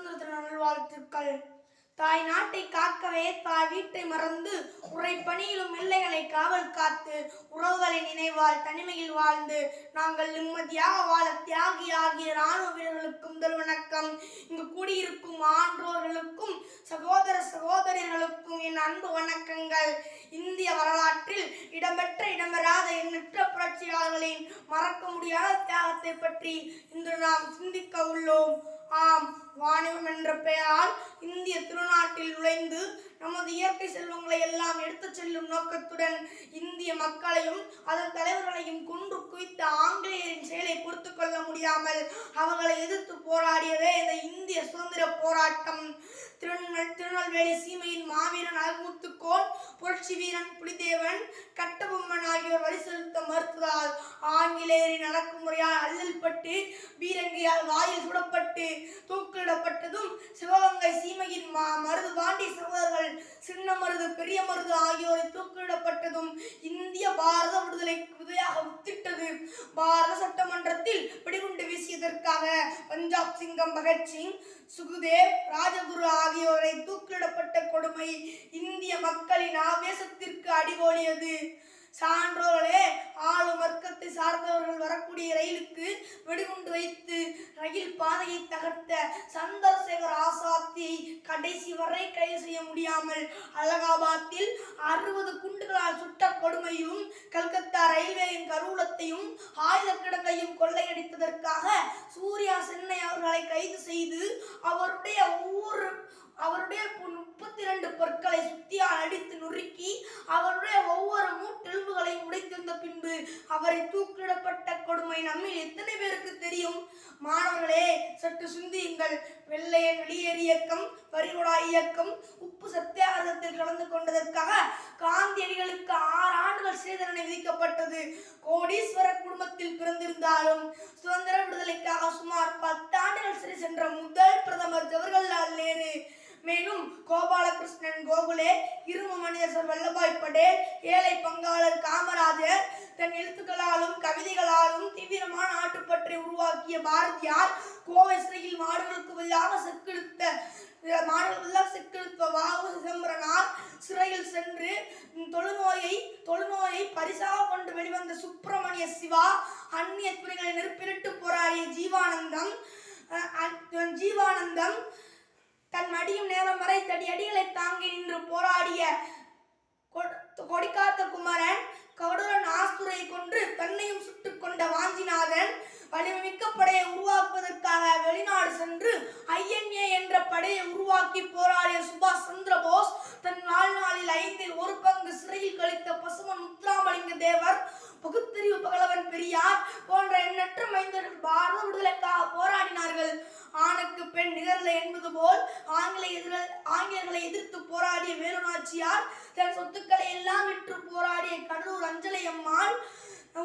சுதந்திர தின நல்வாழ்த்துக்கள் தாய் நாட்டை காக்கவே தாய் வீட்டை மறந்து உரை பணியிலும் எல்லைகளை காவல் காத்து உறவுகள் நினைவால் தனிமையில் வாழ்ந்து நாங்கள் நிம்மதியாக வாழ தியாகி ஆகிய ராணுவ வீரர்களுக்கும் முதல் வணக்கம். இங்கு கூடியிருக்கும் ஆன்றோர்களுக்கும் சகோதர சகோதரிகளுக்கும் என் அன்பு வணக்கங்கள். இந்திய வரலாற்றில் இடம்பெற்ற இடம்பெறாத எண்ணற்ற புரட்சியாளர்களின் மறக்க முடியாத தியாகத்தை பற்றி இன்று நாம் சிந்திக்க உள்ளோம். ஆம் வாணிபம் என்ற பெயரால் இந்திய திருநாள் நாட்டில் நுழைந்து நமது இயற்கை செல்வங்களை எல்லாம் எடுத்துச் செல்லும் நோக்கத்துடன் இந்திய மக்களையும் அதன் தலைவர்களையும் கொன்று குவித்த ஆங்கிலேயரின் செயலை பொறுத்து கொள்ள முடியாமல் அவர்களை எதிர்த்து போராடியதே இந்த இந்திய சுதந்திர போராட்டம். திருநெல் திருநெல்வேலி சீமையின் மாவீரன் அழகுமுத்துக்கோன் புரட்சி வீரன் புலிதேவன் கட்டபொம்மன் ஆகியோர் வரி செலுத்த மறுத்ததால் ஆங்கிலேயரின் அடக்குமுறையால் பட்டு பீரங்கியால் வாயில் சுடப்பட்டு தூக்கிலிடப்பட்டதும் சிவகங்கை சீமையின் மா மருது பாண்டி சகோதரர்கள் சின்ன மருது பெரிய மருது ஆகியோரை தூக்கிலிடப்பட்டதும் இந்திய பாரத விடுதலை விதையாக உத்திட்டது பாரத சட்டமன்றத்தில் பிடிகுண்டு வீசியதற்காக பஞ்சாப் சிங்கம் பகத்சிங் சுகுதேவ் ராஜகுரு ஆகியோரை தூக்கிலிடப்பட்ட கொடுமை இந்திய மக்களின் ஆவேசத்திற்கு அடிகோலியது சான்றோர்களே ஆளும் வர்க்கத்தை சார்ந்தவர்கள் வரக்கூடிய ரயிலுக்கு வெடிகுண்டு வைத்து ரயில் பாதையை தகர்த்த சந்திரசேகர் ஆசாத்தியை கடைசி வரை கைது செய்ய முடியாமல் அலகாபாத்தில் அறுபது குண்டுகளால் சுட்ட கொடுமையும் கல்கத்தா ரயில்வேயின் கருவூலத்தையும் ஆயுத கிடங்கையும் கொள்ளையடித்ததற்காக சூர்யா சென்னை அவர்களை கைது செய்து அவருடைய ஒவ்வொரு அவருடைய முப்பத்தி இரண்டு பொருட்களை சுத்தியால் அடித்து நொறுக்கி அவருடைய ஒவ்வொரு மூட்டெலும்புகளையும் உடைத்திருந்த பின்பு அவரை தூக்கிடப்பட்ட கொடுமை நம்மில் எத்தனை பேருக்கு தெரியும்? மாணவர்களே சற்று சிந்தியுங்கள். வெள்ளையன் வெளியேறு இயக்கம் பரிகுடா இயக்கம் உப்பு சத்தியாகிரகத்தில் கலந்து கொண்டதற்காக காந்தியடிகளுக்கு ஆறு ஆண்டுகள் சிறை தண்டனை விதிக்கப்பட்டது. கோடீஸ்வர குடும்பத்தில் பிறந்திருந்தாலும் சுதந்திர விடுதலைக்காக சுமார் பத்து ஆண்டுகள் சிறை சென்ற முதல் பிரதமர் ஜவஹர்லால் நேரு மேலும் கோபாலகிருஷ்ணன் கோகுலே இரும்பு மனிதர் வல்லபாய் படேல் ஏழை பங்காளர் காமராஜர் தன் எழுத்துக்களாலும் கவிதைகளாலும் தீவிரமான நாட்டுப்பற்றை உருவாக்கிய பாரதியார் கோவை சிறையில் மாடுகளுக்கு பதிலாக செக்கெடுத்த மாடுகளுக்கு பதிலாக செக்கெடுத்த வாவு சிதம்பரனார் சிறையில் சென்று தொழுநோயை தொழுநோயை பரிசாக கொண்டு வெளிவந்த சுப்பிரமணிய சிவா அந்நிய துறைகளை நெருப்பிலிட்டு போராடிய ஜீவானந்தம் ஜீவானந்தம் தன் மடியும் நேரம் வரை தடி அடிகளை தாங்கி நின்று போராடிய கொடிக்காத்த குமரன் கவுடரன் ஆஸ்துரை கொன்று தன்னையும் சுட்டுக் கொண்ட வாஞ்சிநாதன் வலிமைமிக்க படையை உருவாக்குவதற்காக வெளிநாடு சென்று ஐஎன்ஏ என்ற படையை உருவாக்கி போராடிய சுபாஷ் சந்திர போஸ் தன் வாழ்நாளில் ஐந்தில் ஒரு பங்கு சிறையில் கழித்த பசுமன் முத்துராமலிங்க தேவர் பகுத்தறிவு பகலவன் பெரியார் போன்ற எண்ணற்ற மைந்தர்கள் பாரத விடுதலைக்காக போராடினார்கள். ஆணுக்கு பெண் நிகழ்ல என்பது போல் ஆங்கில எதிர ஆங்கிலர்களை எதிர்த்து போராடிய வேலுநாச்சியார் தன் சொத்துக்களை எல்லாம் விற்று போராடிய கடலூர் அஞ்சலி அம்மாள்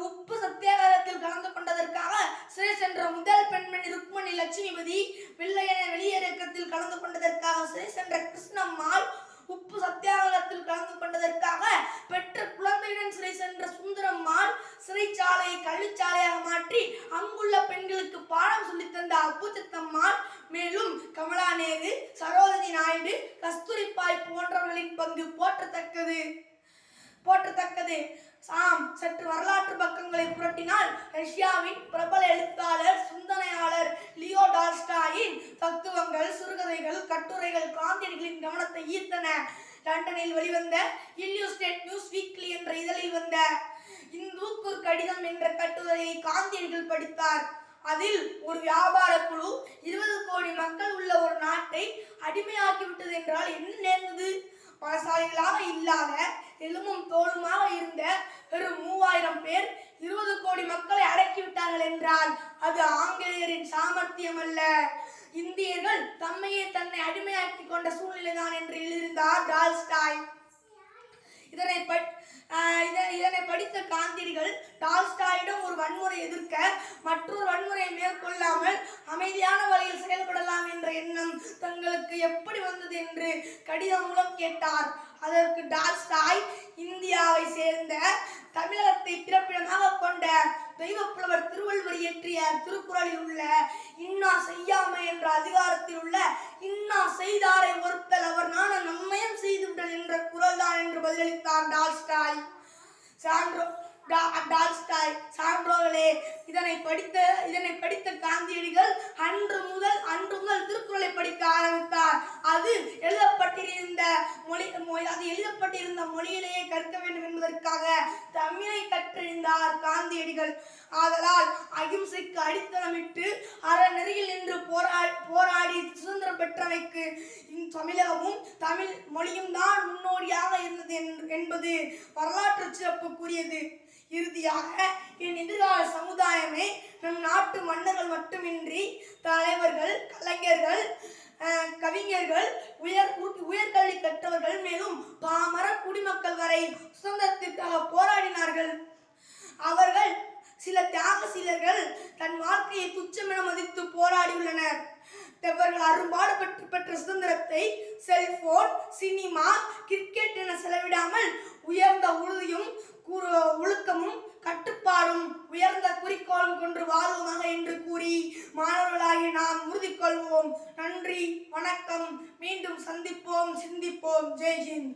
உப்பு சத்தியாகிரகத்தில் கலந்து கொண்டதற்காக சிறை சென்ற முதல் பெண்மணி ருக்மணி லட்சுமிபதி வெள்ளையன வெளியேறக்கத்தில் கலந்து கொண்டதற்காக சிறை சென்ற கிருஷ்ணம்மாள் உப்பு சத்தியாகிரகத்தில் கலந்து கொண்டதற்காக பெற்ற குழந்தையுடன் சிறை சென்ற சுந்தரம்மாள் சிறைச்சாலையை கள்ளிச்சாலையாக மாற்றி அங்குள்ள பெண்களுக்கு பாடம் சொல்லித் தந்த அப்புச்சத்தம்மாள் மேலும் கமலா நேரு சரோஜினி நாயுடு கஸ்தூரிபாய் போன்றவர்களின் பங்கு போற்றத்தக்கது. போற்றத்தக்கது. சாம் சற்று வரலாற்று பக்கங்களை புரட்டினால் ரஷ்யாவின் பிரபல எழுத்தாளர் சிந்தனையாளர் லியோ டால்ஸ்டாயின் தத்துவங்கள் சிறுகதைகள் கட்டுரைகள் காந்தியடிகளின் கவனத்தை ஈர்த்தன. லண்டனில் வெளிவந்த இல்லியூஸ்டேட் நியூஸ் வீக்லி என்ற இதழில் வந்த இந்துக்கு கடிதம் என்ற கட்டுரையை காந்தியடிகள் படித்தார். அதில் ஒரு வியாபார குழு இருபது கோடி மக்கள் உள்ள ஒரு நாட்டை அடிமையாக்கிவிட்டது என்றால் என்ன நேர்ந்தது? பலசாலிகளாக இல்லாத எலும்பும் தோலுமாக இருந்த வெறும் மூவாயிரம் பேர் இருபது கோடி மக்களை அடக்கிவிட்டார்கள் என்றால் அது ஆங்கிலேயரின் சாமர்த்தியம் அல்ல இந்தியர்கள் தம்மையே தன்னை அடிமையாக்கி கொண்ட சூழ்நிலைதான் என்று எழுதியிருந்தார் டால்ஸ்டாய். இதனை இதனை படித்த காந்திரிகள் டால்ஸ்டாயிடம் ஒரு வன்முறை எதிர்க்க மற்றொரு வன்முறையை மேற்கொள்ளாமல் அமைதியான வழியில் செயல்படலாம் என்ற எண்ணம் தங்களுக்கு எப்படி வந்தது என்று கடிதம் மூலம் கேட்டார். அதற்கு டால்ஸ்டாய் இந்தியாவை சேர்ந்த தமிழகத்தை பிறப்பிடமாக கொண்ட தெய்வப்புலவர் திருவள்ளுவர் இயற்றிய திருக்குறள் உள்ள இன்னா செய்யாமை என்ற அதிகாரத்தில் உள்ள இன்னா செய்தாரை ஒருத்தல் அவர் நாண நம்மையும் செய்துவிட்டல் என்ற குரல் தான் என்று பதிலளித்தார் டால்ஸ்டாய். சான்றோ இதனை படித்த இதனை படித்த காந்தியடிகள் அன்று முதல் அன்று முதல் திருக்குறளை படிக்க ஆரம்பித்தார். அது எழுதப்பட்டிருந்த மொழி அது எழுதப்பட்டிருந்த மொழியிலேயே கற்க வேண்டும் என்பதற்காக தமிழை கற்றறிந்தார் காந்தியடிகள். ஆதலால் அகிம்சைக்கு அடித்தளமிட்டு அறநெறியில் நின்று போராடி போராடி சுதந்திரம் பெற்றமைக்கு தமிழகமும் தமிழ் மொழியும் தான் முன்னோடியாக இருந்தது என்- என்பது வரலாற்று சிறப்புக்குரியது. இறுதியாக என் எதிர்கால சமுதாயமே நம் நாட்டு மன்னர்கள் மட்டுமின்றி தலைவர்கள் கலைஞர்கள் கவிஞர்கள் உயர் உயர்கல்வி கற்றவர்கள் மேலும் பாமர குடிமக்கள் வரை சுதந்திரத்திற்காக போராடினார்கள். அவர்கள் சில தியாகசீலர்கள் தன் வாழ்க்கையை துச்சமென மதித்து போராடியுள்ளனர். இவர்கள் அரும்பாடு பெற்று பெற்ற சுதந்திரத்தை செல்போன் சினிமா கிரிக்கெட் என செலவிடாமல் உயர்ந்த உறுதியும் ஒழுக்கமும் கட்டுப்பாடும் உயர்ந்த குறிக்கோளும் கொண்டு வாழ்வோமாக என்று கூறி மாணவர்களாகி நாம் உறுதி கொள்வோம். நன்றி வணக்கம். மீண்டும் சந்திப்போம் சிந்திப்போம். ஜெய்ஹிந்த்